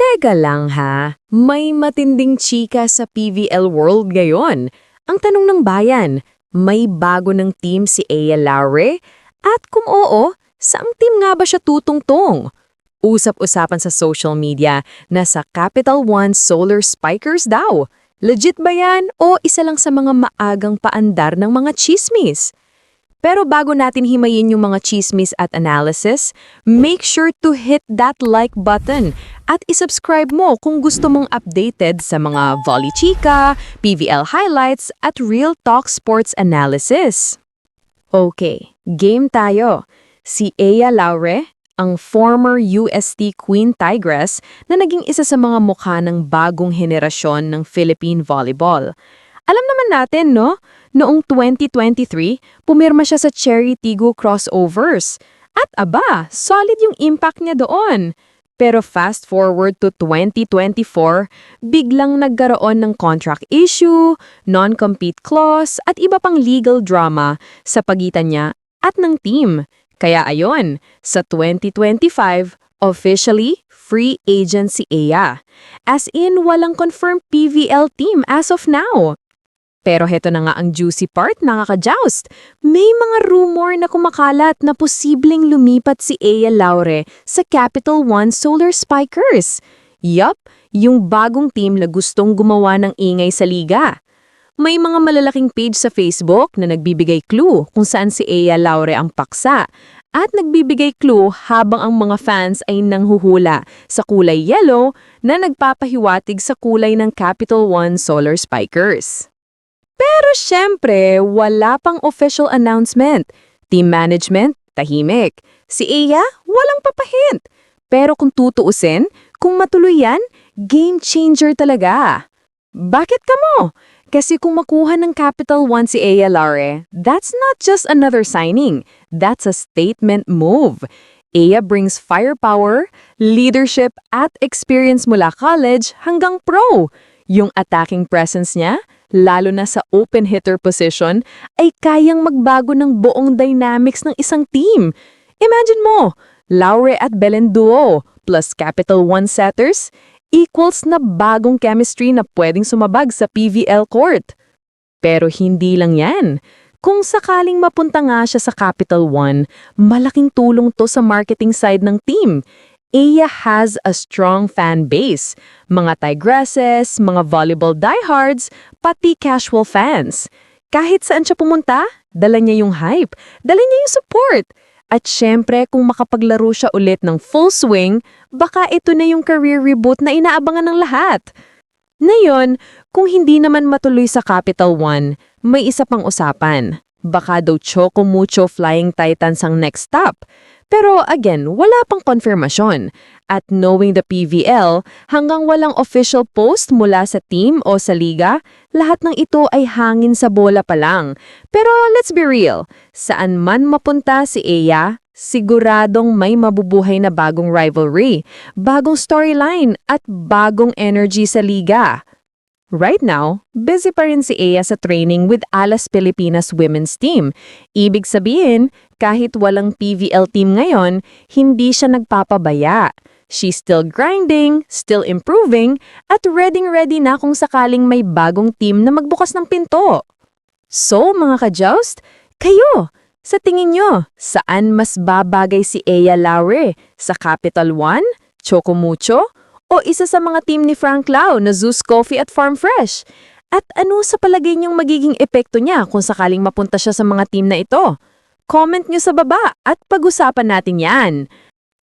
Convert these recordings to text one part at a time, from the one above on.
Teka lang ha, may matinding chika sa PVL World ngayon. Ang tanong ng bayan, may bago ng team si Aya Laure? At kung oo, saang team nga ba siya tutungtong? Usap-usapan sa social media na sa Capital One Solar Spikers daw. Legit ba yan o isa lang sa mga maagang paandar ng mga chismis? Pero bago natin himayin yung mga chismis at analysis, make sure to hit that like button at isubscribe mo kung gusto mong updated sa mga volley chika, PVL highlights at real talk sports analysis. Okay, game tayo. Si Aya Laure, ang former UST Queen Tigress na naging isa sa mga mukha ng bagong henerasyon ng Philippine volleyball. Alam naman natin, no? Noong 2023, pumirma siya sa Cherry Tigo Crossovers. At aba, solid yung impact niya doon. Pero fast forward to 2024, biglang nagkaroon ng contract issue, non-compete clause, at iba pang legal drama sa pagitan niya at ng team. Kaya ayon, sa 2025, officially free agent si Ea. As in, walang confirmed PVL team as of now. Pero heto na nga ang juicy part, nakaka-joust. May mga rumor na kumakalat na posibleng lumipat si Ea Laure sa Capital One Solar Spikers. Yup, yung bagong team na gustong gumawa ng ingay sa liga. May mga malalaking page sa Facebook na nagbibigay clue kung saan si Ea Laure ang paksa at nagbibigay clue habang ang mga fans ay nanghuhula sa kulay yellow na nagpapahiwatig sa kulay ng Capital One Solar Spikers. Pero syempre, wala pang official announcement. Team management, tahimik. Si Aya, walang papahint. Pero kung tutuusin, kung matuloy yan, game changer talaga. Bakit ka mo? Kasi kung makuha ng Capital One si Aya Lare, that's not just another signing. That's a statement move. Aya brings firepower, leadership, at experience mula college hanggang pro. Yung attacking presence niya, lalo na sa open hitter position, ay kayang magbago ng buong dynamics ng isang team. Imagine mo, Laure at Belen Duo plus Capital One setters equals na bagong chemistry na pwedeng sumabag sa PVL court. Pero hindi lang yan. Kung sakaling mapunta nga siya sa Capital One, malaking tulong to sa marketing side ng team. Aya has a strong fan base. Mga tigresses, mga volleyball diehards, pati casual fans. Kahit saan siya pumunta, dala niya yung hype, dala niya yung support. At syempre, kung makapaglaro siya ulit ng full swing, baka ito na yung career reboot na inaabangan ng lahat. Ngayon, kung hindi naman matuloy sa Capital One, may isa pang usapan. Baka daw Choco Mucho Flying Titans ang next stop. Pero again, wala pang konfirmasyon. At knowing the PVL, hanggang walang official post mula sa team o sa liga, lahat ng ito ay hangin sa bola pa lang. Pero let's be real, saan man mapunta si Aya, siguradong may mabubuhay na bagong rivalry, bagong storyline at bagong energy sa liga. Right now, busy pa rin si Ea sa training with Alas Pilipinas women's team. Ibig sabihin, kahit walang PVL team ngayon, hindi siya nagpapabaya. She's still grinding, still improving, at ready-ready na kung sakaling may bagong team na magbukas ng pinto. So, mga ka-joust, kayo, sa tingin nyo, saan mas babagay si Ea Laure? Sa Capital One? Chocomucho? O isa sa mga team ni Frank Lau na Zeus Coffee at Farm Fresh? At ano sa palagay niyong magiging epekto niya kung sakaling mapunta siya sa mga team na ito? Comment niyo sa baba at pag-usapan natin yan.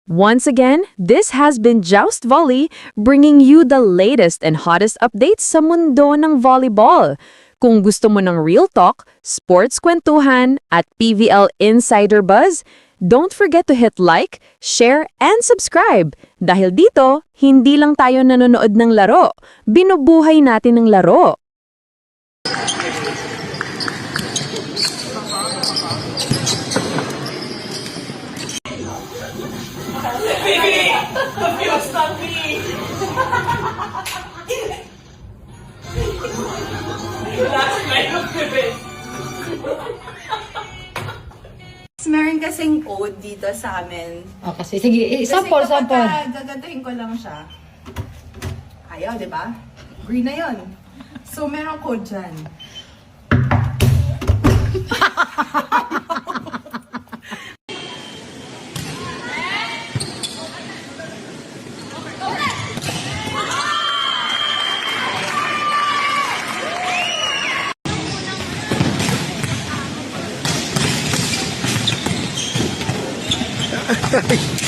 Once again, this has been Joust Volley bringing you the latest and hottest updates sa mundo ng volleyball. Kung gusto mo ng real talk, sports kwentuhan, at PVL Insider Buzz, don't forget to hit like, share, and subscribe. Dahil dito, hindi lang tayo nanonood ng laro, binubuhay natin ng laro. Meron kasing code dito sa amin. O, kasi sige, eh, sample, Kasi kapag sample. ka- gagantuhin ko lang siya. Ayaw, di ba? Green na yon. So, meron code dyan. Eya.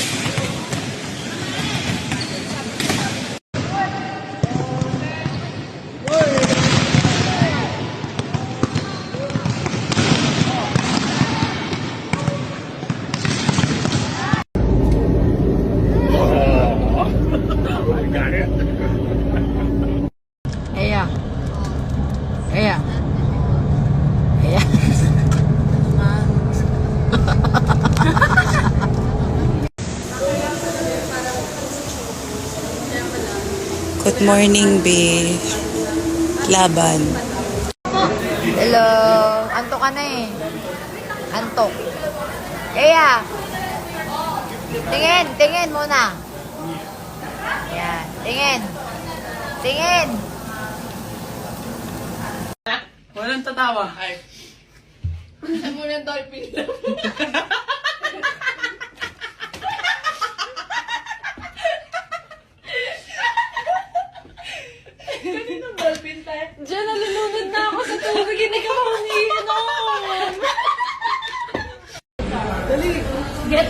Eya. Eya. Good morning, be. Laban. Hello. Antok ka na eh. Antok. Eya. Tingin. Tingin muna. Yan. Tingin. Tingin. Walang tatawa. Ay.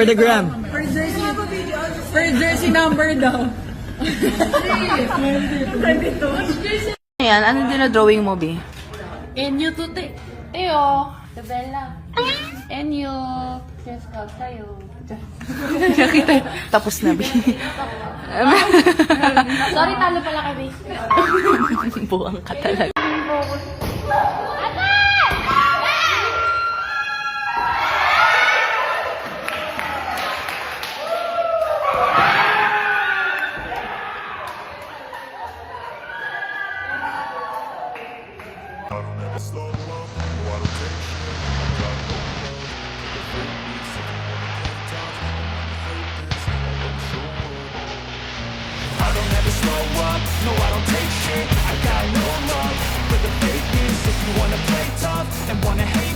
For the gram. For jersey number daw. Ayan, ano dinadrawing mo, be? Enyo to te. Teo. Tabella. Enyo. Yes, scout tayo. Tapos na, be. Sorry, talo pala kay Base. Buwang ka talaga. I up, no I don't take shit I got no love for the fake news. If you wanna play tough and wanna hate